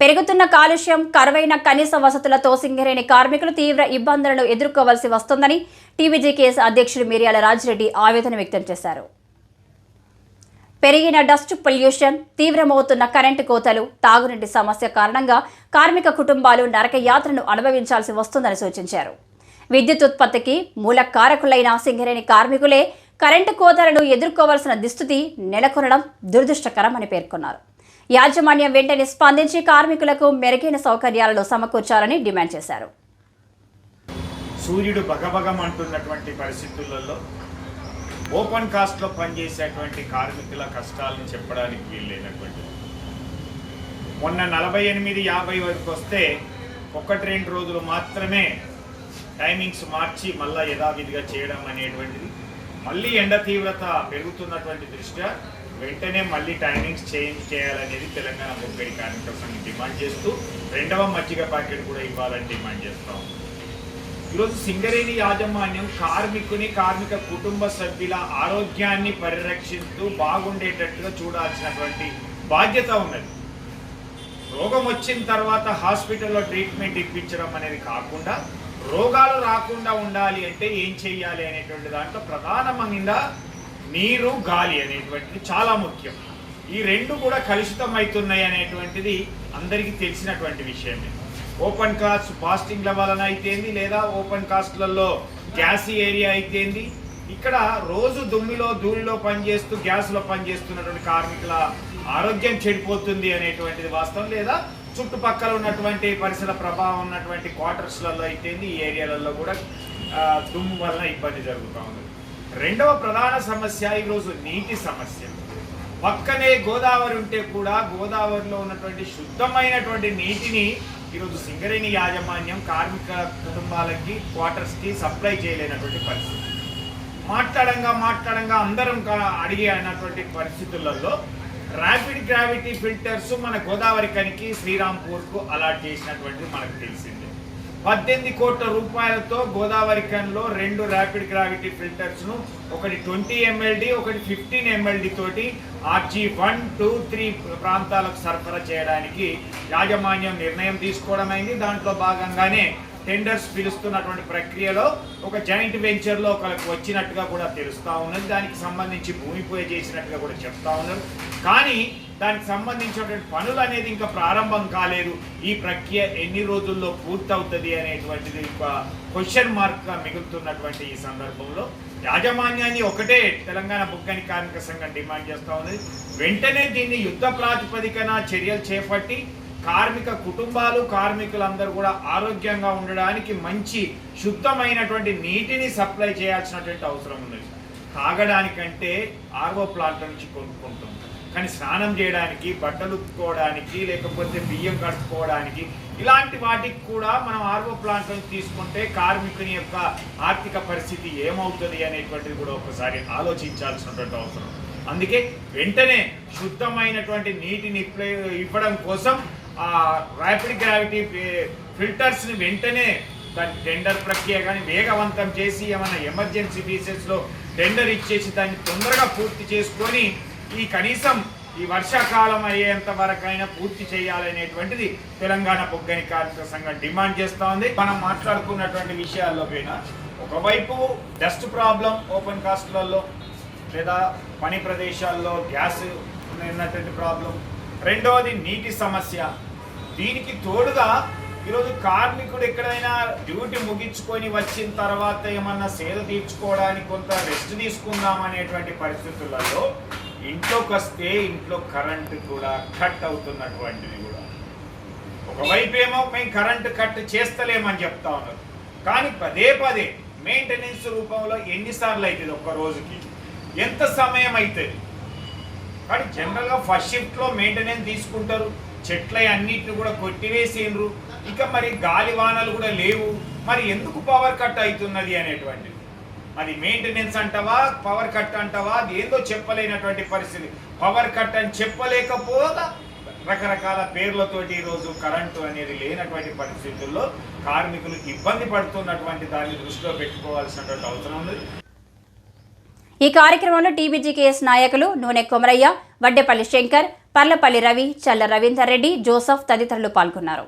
పెరుగుతున్న కాలుష్యం కరువైన కనీస వసతులతో సింగరేణి కార్మికులు తీవ్ర ఇబ్బందులను ఎదుర్కోవాల్సి వస్తోందని టీబీజీకేఎస్ అధ్యక్షుడు మిర్యాల రాజిరెడ్డి ఆవేదన వ్యక్తం చేశారు. పెరిగిన డస్ట్ పొల్యూషన్ తీవ్రమవుతున్న కరెంటు కోతలు తాగునీటి సమస్య కారణంగా కార్మిక కుటుంబాలు నరక యాత్రను అనుభవించాల్సి వస్తుందని సూచించారు. విద్యుత్ ఉత్పత్తికి మూల కారకులైన సింగరేణి కార్మికులే కరెంటు కోతలను ఎదుర్కోవాల్సిన దుస్థితి నెలకొనడం దురదృష్టకరమని పేర్కొన్నారు. యాజమాన్యం వెంటనే స్పందించి కార్మికులకు మెరుగైన సౌకర్యాలను సమకూర్చాలని డిమాండ్ చేశారు. సూర్యుడు బగబగమంటున్నటువంటి పరిస్థితులలో ఓపెన్ కాస్ట్లో పనిచేసేటువంటి కార్మికుల కష్టాలను చెప్పడానికి వీల్లేనటువంటి మొన్న నలభై ఎనిమిది యాభై వరకు వస్తే ఒకటి రెండు రోజులు మాత్రమే టైమింగ్స్ మార్చి మళ్ళా యథావిధిగా చేయడం అనేటువంటిది మళ్ళీ ఎండ తీవ్రత పెరుగుతున్నటువంటి దృష్ట్యా వెంటనే మళ్ళీ టైమింగ్స్ చేంజ్ చేయాలనేది తెలంగాణ ముప్పై కార్మిక సంఘం డిమాండ్ చేస్తూ రెండవ మజ్జిగ ప్యాకెట్ కూడా ఇవ్వాలని డిమాండ్ చేస్తాం ఈరోజు సింగరేణి యాజమాన్యం కార్మికుని కార్మిక కుటుంబ సభ్యుల ఆరోగ్యాన్ని పరిరక్షిస్తూ బాగుండేటట్టుగా చూడాల్సినటువంటి బాధ్యత ఉన్నది. రోగం వచ్చిన తర్వాత హాస్పిటల్లో ట్రీట్మెంట్ ఇప్పించడం అనేది కాకుండా రోగాలు రాకుండా ఉండాలి అంటే ఏం చేయాలి అనేటువంటి దాంట్లో ప్రధానమైన నీరు గాలి అనేటువంటిది చాలా ముఖ్యం. ఈ రెండు కూడా కలుషితం అవుతున్నాయి అనేటువంటిది అందరికీ తెలిసినటువంటి విషయమే. ఓపెన్ కాస్ట్ ఫాస్టింగ్ల వలన అయితేంది లేదా ఓపెన్ కాస్ట్లలో గ్యాసీ ఏరియా అయితేంది? ఇక్కడ రోజు దుమ్మిలో ధూళిలో పనిచేస్తూ గ్యాస్లో పనిచేస్తున్నటువంటి కార్మికుల ఆరోగ్యం చెడిపోతుంది అనేటువంటిది వాస్తవం లేదా చుట్టుపక్కల ఉన్నటువంటి పరిసర ప్రభావం ఉన్నటువంటి క్వార్టర్స్లలో అయితే ఈ ఏరియాలలో కూడా దుమ్ము వలన ఇబ్బంది జరుగుతూ ఉంది. రెండవ ప్రధాన సమస్య ఈరోజు నీటి సమస్య. పక్కనే గోదావరి ఉంటే కూడా గోదావరిలో ఉన్నటువంటి శుద్ధమైనటువంటి నీటిని ఈరోజు సింగరేణి యాజమాన్యం కార్మిక కుటుంబాలకి క్వార్టర్స్కి సప్లై చేయలేనటువంటి పరిస్థితి. మాట్లాడంగా మాట్లాడంగా అందరం కా- అడిగే అయినటువంటి పరిస్థితులలో ర్యాపిడ్ గ్రావిటీ ఫిల్టర్స్ మన గోదావరి కనికి శ్రీరాంపూర్కు అలాట్ చేసినటువంటిది మనకు తెలిసింది. పద్దెనిమిది కోట్ల రూపాయలతో గోదావరి కన్లో రెండు ర్యాపిడ్ గ్రావిటీ ఫిల్టర్స్ను ఒకటి ట్వంటీ ఎంఎల్డి ఒకటి ఫిఫ్టీన్ ఎంఎల్డి తోటి ఆర్జీ వన్ టూ త్రీ ప్రాంతాలకు సరఫరా చేయడానికి యాజమాన్యం నిర్ణయం తీసుకోవడం అయింది. దాంట్లో భాగంగానే టెండర్స్ పిలుస్తున్నటువంటి ప్రక్రియలో ఒక జాయింట్ వెంచర్లో ఒకరికి వచ్చినట్టుగా కూడా తెలుస్తూ ఉన్నది. దానికి సంబంధించి భూమి పూజ చేసినట్టుగా కూడా చెప్తా ఉన్నారు కానీ దానికి సంబంధించినటువంటి పనులు అనేది ఇంకా ప్రారంభం కాలేదు. ఈ ప్రక్రియ ఎన్ని రోజుల్లో పూర్తవుతుంది అనేటువంటిది ఒక క్వశ్చన్ మార్క్గా మిగులుతున్నటువంటి ఈ సందర్భంలో యాజమాన్యాన్ని ఒకటే తెలంగాణ బుక్కని కార్మిక సంఘం డిమాండ్ చేస్తూ ఉన్నది. వెంటనే దీన్ని యుద్ధ ప్రాతిపదికన చర్యలు చేపట్టి కార్మిక కుటుంబాలు కార్మికులందరూ కూడా ఆరోగ్యంగా ఉండడానికి మంచి శుద్ధమైనటువంటి నీటిని సప్లై చేయాల్సినటువంటి అవసరం ఉంది. తాగడానికంటే ఆర్వో ప్లాంట్ నుంచి కొనుక్కుంటాం. కానీ స్నానం చేయడానికి బట్టలు లేకపోతే బియ్యం కట్టుకోవడానికి ఇలాంటి వాటికి కూడా మనం ఆర్వో ప్లాంట్ నుంచి తీసుకుంటే కార్మికుని యొక్క ఆర్థిక పరిస్థితి ఏమవుతుంది అనేటువంటిది కూడా ఒకసారి ఆలోచించాల్సినటువంటి అవసరం. అందుకే వెంటనే శుద్ధమైనటువంటి నీటిని ఇవ్వడం కోసం ఆ ర్యాపిడ్ గ్రావిటీ ఫిల్టర్స్ని వెంటనే దాని టెండర్ ప్రక్రియ కానీ వేగవంతం చేసి ఏమైనా ఎమర్జెన్సీ బేసిస్లో టెండర్ ఇచ్చేసి దాన్ని తొందరగా పూర్తి చేసుకొని ఈ కనీసం ఈ వర్షాకాలం అయ్యేంత వరకైనా పూర్తి చేయాలనేటువంటిది తెలంగాణ బొగ్గని కార్మిక సంఘం డిమాండ్ చేస్తూ ఉంది మనం మాట్లాడుకున్నటువంటి విషయాల్లో పైన ఒకవైపు డస్ట్ ప్రాబ్లం ఓపెన్ కాస్ట్లలో లేదా పని ప్రదేశాల్లో గ్యాస్ ఉన్నటువంటి ప్రాబ్లం. రెండవది నీటి సమస్య. దీనికి తోడుగా ఈరోజు కార్మికుడు ఎక్కడైనా డ్యూటీ ముగించుకొని వచ్చిన తర్వాత ఏమన్నా సేద తీర్చుకోవడానికి కొంత రెస్ట్ తీసుకుందాం అనేటువంటి పరిస్థితులలో ఇంట్లోకి వస్తే ఇంట్లో కరెంటు కూడా కట్ అవుతున్నటువంటిది కూడా. ఒకవైపు ఏమో మేము కరెంటు కట్ చేస్తలేమని చెప్తా ఉన్నారు. కానీ పదే పదే మెయింటెనెన్స్ రూపంలో ఎన్నిసార్లు అవుతుంది ఒక్క రోజుకి? ఎంత సమయం అవుతుంది? కానీ జనరల్గా ఫస్ట్ షిఫ్ట్లో మెయింటెనెన్స్ తీసుకుంటారు. చెట్ల అన్నిటిని కూడా కొట్టివేసిండ్రు. ఇక మరి గాలి వానలు కూడా లేవు. మరి ఎందుకు పవర్ కట్ అవుతున్నది అనేటువంటిది. మరి మెయింటెనెన్స్ అంటావా పవర్ కట్ అంటావా అది ఏందో చెప్పలేనటువంటి పరిస్థితి. పవర్ కట్ అని చెప్పలేకపోగా రకరకాల పేర్లతోటి ఈరోజు కరెంటు అనేది లేనటువంటి పరిస్థితుల్లో కార్మికులు ఇబ్బంది పడుతున్నటువంటి దాన్ని దృష్టిలో పెట్టుకోవాల్సినటువంటి అవసరం ఉంది. ఈ కార్యక్రమంలో టీబీజీకేఎస్ నాయకులు నూనె కొమరయ్య వడ్డేపల్లి శంకర్ పర్లపల్లి రవి చల్ల రవీందర్ రెడ్డి జోసఫ్ తదితరులు పాల్గొన్నారు.